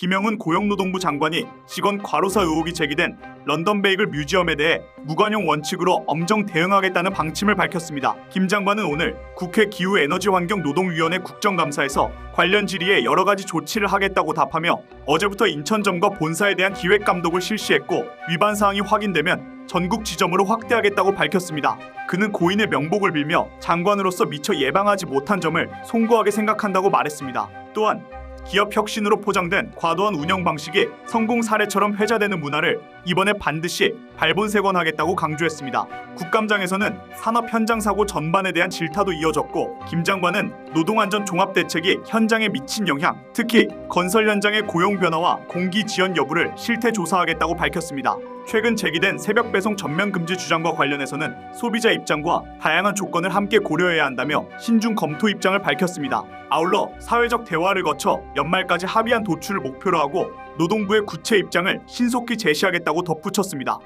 김영훈 고용노동부 장관이 직원 과로사 의혹이 제기된 런던 베이글 뮤지엄에 대해 무관용 원칙으로 엄정 대응하겠다는 방침을 밝혔습니다. 김 장관은 오늘 국회 기후에너지환경노동위원회 국정감사에서 관련 질의에 여러 가지 조치를 하겠다고 답하며 어제부터 인천점과 본사에 대한 기획 감독을 실시했고 위반 사항이 확인되면 전국 지점으로 확대하겠다고 밝혔습니다. 그는 고인의 명복을 빌며 장관으로서 미처 예방하지 못한 점을 송구하게 생각한다고 말했습니다. 또한 기업 혁신으로 포장된 과도한 운영 방식이 성공 사례처럼 회자되는 문화를 이번에 반드시 발본색원 하겠다고 강조했습니다. 국감장에서는 산업 현장 사고 전반에 대한 질타도 이어졌고 김 장관은 노동안전 종합 대책이 현장에 미친 영향, 특히 건설 현장의 고용 변화와 공기 지연 여부를 실태 조사하겠다고 밝혔습니다. 최근 제기된 새벽 배송 전면 금지 주장과 관련해서는 소비자 입장과 다양한 조건을 함께 고려해야 한다며 신중 검토 입장을 밝혔습니다. 아울러 사회적 대화를 거쳐 연말까지 합의한 도출을 목표로 하고 노동부의 구체 입장을 신속히 제시하겠다고 덧붙였습니다.